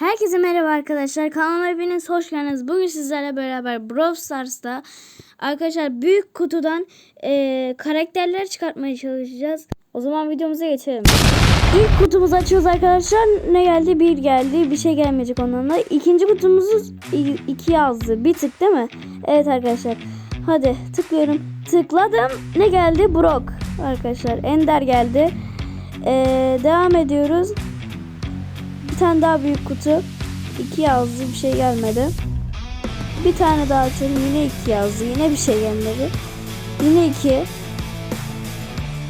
Herkese merhaba arkadaşlar. Kanalıma hepiniz hoş geldiniz. Bugün sizlerle beraber Brawl Stars'ta arkadaşlar büyük kutudan eee, karakterler çıkartmaya çalışacağız. O zaman videomuza geçelim. İlk kutumuzu açıyoruz arkadaşlar. Ne geldi? Bir geldi. Bir şey gelmeyecek ondan da. İkinci kutumuzu iki yazdı. Bir tık değil mi? Evet arkadaşlar. Hadi tıklıyorum. Tıkladım. Ne geldi? Brock. Arkadaşlar Ender geldi. Eee, devam ediyoruz. Bir tane daha büyük kutu. İki yazdı bir şey gelmedi. Bir tane daha açalım yine iki yazdı. Yine bir şey gelmedi. Yine iki.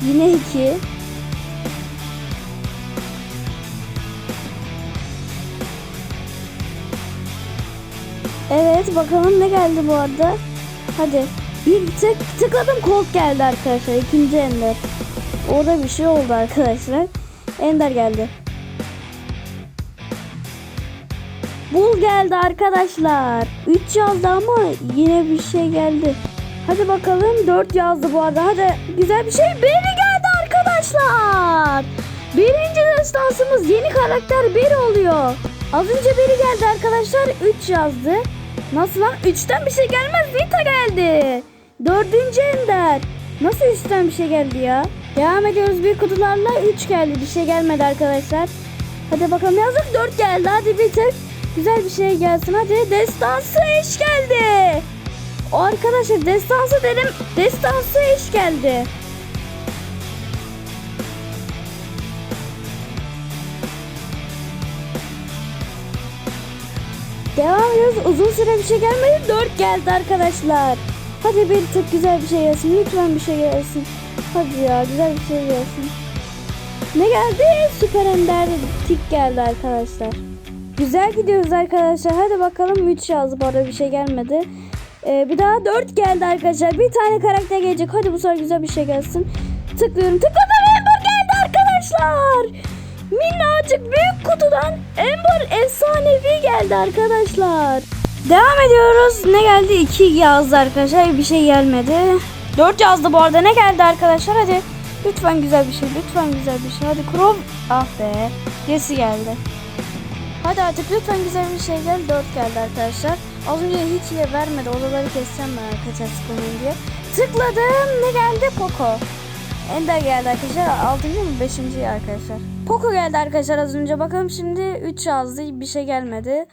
Yine iki. Evet bakalım ne geldi bu arada. Hadi. Bir tık tıkladım Colt geldi arkadaşlar. İkinci Ender. Orada bir şey oldu arkadaşlar. Ender geldi. Bul geldi arkadaşlar. 3 yazdı ama yine bir şey geldi. Hadi bakalım 4 yazdı bu arada. Hadi güzel bir şey. Beri geldi arkadaşlar. Birinci destansımız yeni karakter Beri oluyor. Az önce Beri geldi arkadaşlar. 3 yazdı. Nasıl lan? 3'ten bir şey gelmez. Vita geldi. Dördüncü Ender. Nasıl 3'ten bir şey geldi ya? Devam ediyoruz büyük kutularla. 3 geldi. Bir şey gelmedi arkadaşlar. Hadi bakalım yazık 4 geldi. Hadi bir tık. Güzel bir şey gelsin hadi. Destansı eş geldi. Arkadaşlar destansı dedim. Destansı eş geldi. Devam ediyoruz. Uzun süre bir şey gelmedi. 4 geldi arkadaşlar. Hadi bir tık güzel bir şey gelsin. Lütfen bir şey gelsin. Hadi ya güzel bir şey gelsin. Ne geldi? Süper Ender tik geldi arkadaşlar. Güzel gidiyoruz arkadaşlar. Hadi bakalım 3 yazdı bu arada bir şey gelmedi. Ee, bir daha 4 geldi arkadaşlar. Bir tane karakter gelecek. Hadi bu sefer güzel bir şey gelsin. Tıklıyorum. Tıkladım Ember geldi arkadaşlar. Minnacık büyük kutudan Ember efsanevi geldi arkadaşlar. Devam ediyoruz. Ne geldi? 2 yazdı arkadaşlar. Bir şey gelmedi. 4 yazdı bu arada. Ne geldi arkadaşlar? Hadi. Lütfen güzel bir şey. Lütfen güzel bir şey. Hadi Chrome. Ah be. Gerisi geldi. Hadi artık lütfen güzel bir şey gel. 4 geldi arkadaşlar. Az önce hiç yer vermedi. Odaları keseceğim ben arkadaşlar sıkılmayın diye. Tıkladım. Ne geldi? Poco. Ender geldi arkadaşlar. 6. mı 5. arkadaşlar. Poco geldi arkadaşlar az önce. Bakalım şimdi 3 yazdı. Bir şey gelmedi.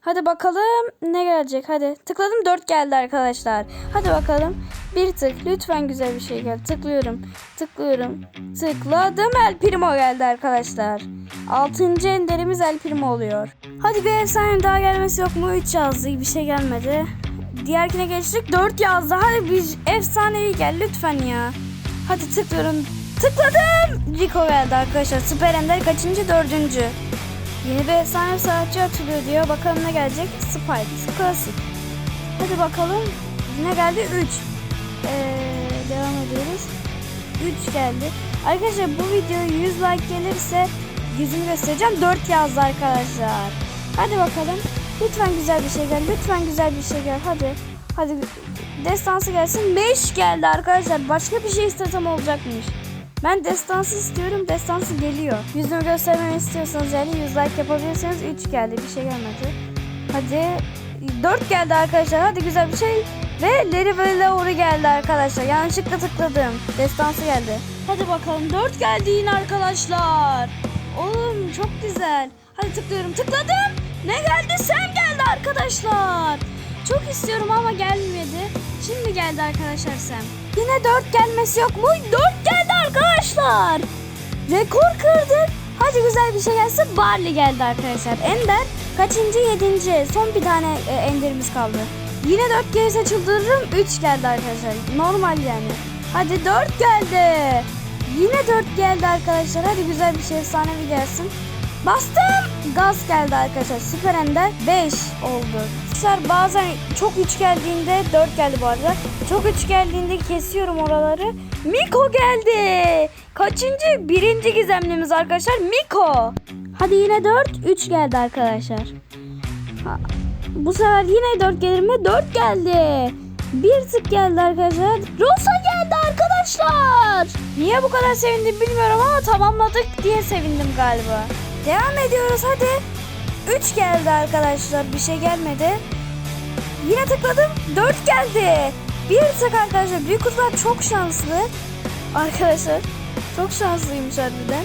Hadi bakalım ne gelecek. Hadi tıkladım 4 geldi arkadaşlar. Hadi bakalım. Bir tık lütfen güzel bir şey gel. Tıklıyorum. Tıklıyorum. Tıkladım El Primo geldi arkadaşlar. 6. enderimiz El Primo oluyor. Hadi bir efsane daha gelmesi yok mu? 3 yazdı. Bir şey gelmedi. Diğerkine geçtik. 4 yazdı. Hadi bir efsanevi gel lütfen ya. Hadi tıklıyorum. Tıkladım. Rico geldi arkadaşlar. Süper Ender kaçıncı? Dördüncü. Yeni bir efsane sanatçı atılıyor diyor. Bakalım ne gelecek? Spike. Klasik. Hadi bakalım. Ne geldi? 3. Ee, devam ediyoruz. 3 geldi. Arkadaşlar bu video 100 like gelirse yüzümü göstereceğim. 4 yazdı arkadaşlar. Hadi bakalım. Lütfen güzel bir şey gel. Lütfen güzel bir şey gel. Hadi. Hadi destansı gelsin. 5 geldi arkadaşlar. Başka bir şey istesem olacakmış. Ben destansı istiyorum. Destansı geliyor. Yüzümü göstermemi istiyorsanız yani 100 like yapabilirseniz 3 geldi. Bir şey gelmedi. Hadi 4 geldi arkadaşlar. Hadi güzel bir şey. Ve Larry Laura geldi arkadaşlar. Yanlışlıkla tıkladım. Destansı geldi. Hadi bakalım 4 geldi yine arkadaşlar. Oğlum çok güzel. Hadi tıklıyorum. Tıkladım. Ne geldi? Sen geldi arkadaşlar. Çok istiyorum ama gelmedi. Şimdi geldi arkadaşlar Sam. Yine 4 gelmesi yok mu? 4 geldi arkadaşlar. Rekor kırdık. Hadi güzel bir şey gelsin. Barley geldi arkadaşlar. Ender kaçıncı? Yedinci. Son bir tane e, Ender'imiz kaldı. Yine 4 gelirse çıldırırım. 3 geldi arkadaşlar. Normal yani. Hadi 4 geldi. Yine 4 geldi arkadaşlar. Hadi güzel bir şey efsanevi gelsin. Bastım. Gaz geldi arkadaşlar. Süper Ender 5 oldu. Arkadaşlar bazen çok 3 geldiğinde 4 geldi bu arada. Çok 3 geldiğinde kesiyorum oraları. Miko geldi. Kaçıncı? Birinci gizemlimiz arkadaşlar. Miko. Hadi yine 4. 3 geldi arkadaşlar. Ha, bu sefer yine 4 gelir mi? 4 geldi. Bir tık geldi arkadaşlar. Rosa geldi arkadaşlar. Niye bu kadar sevindim bilmiyorum ama tamamladık diye sevindim galiba. Devam ediyoruz hadi. 3 geldi arkadaşlar. Bir şey gelmedi. Yine tıkladım. 4 geldi. Bir tık arkadaşlar. Büyük kutular çok şanslı. Arkadaşlar çok şanslıymış harbiden.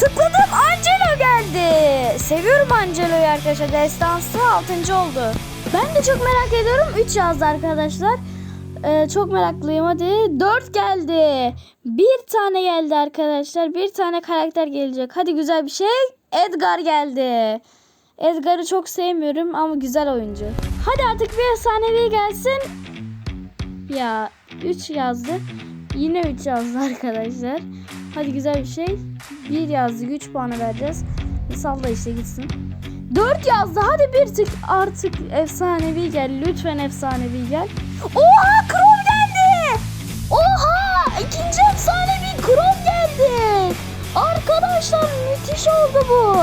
Tıkladım Angelo geldi. Seviyorum Angelo'yu arkadaşlar. Destansı 6. oldu. Ben de çok merak ediyorum. 3 yazdı arkadaşlar. Ee, çok meraklıyım hadi. 4 geldi. Bir tane geldi arkadaşlar. Bir tane karakter gelecek. Hadi güzel bir şey. Edgar geldi. Edgar'ı çok sevmiyorum ama güzel oyuncu. Hadi artık bir efsanevi gelsin. Ya 3 yazdı. Yine 3 yazdı arkadaşlar. Hadi güzel bir şey. 1 yazdı. 3 puanı vereceğiz. Salla işte gitsin. 4 yazdı. Hadi bir tık artık efsanevi gel. Lütfen efsanevi gel. Oha Krom geldi. Oha ikinci efsanevi Krom geldi. Arkadaşlar müthiş oldu bu.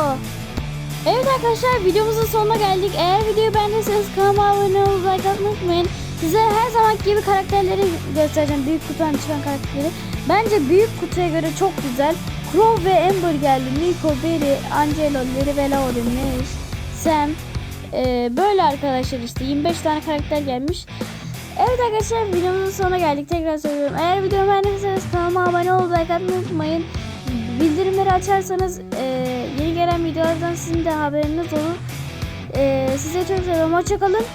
Evet arkadaşlar videomuzun sonuna geldik. Eğer videoyu beğendiyseniz kanalıma abone atmayı unutmayın. Size her zaman gibi karakterleri göstereceğim. Büyük kutudan çıkan karakterleri. Bence büyük kutuya göre çok güzel. Crow ve Amber geldi. Nico, Barry, Angelo, Larry ve Laurie, Nash, Sam. Ee, böyle arkadaşlar işte 25 tane karakter gelmiş. Evet arkadaşlar videomuzun sonuna geldik. Tekrar söylüyorum. Eğer videomu beğendiyseniz kanalıma abone olup like atmayı unutmayın. Bildirimleri açarsanız e, yeni gelen videolardan sizin de haberiniz olur. E, size çok seviyorum. Hoşçakalın.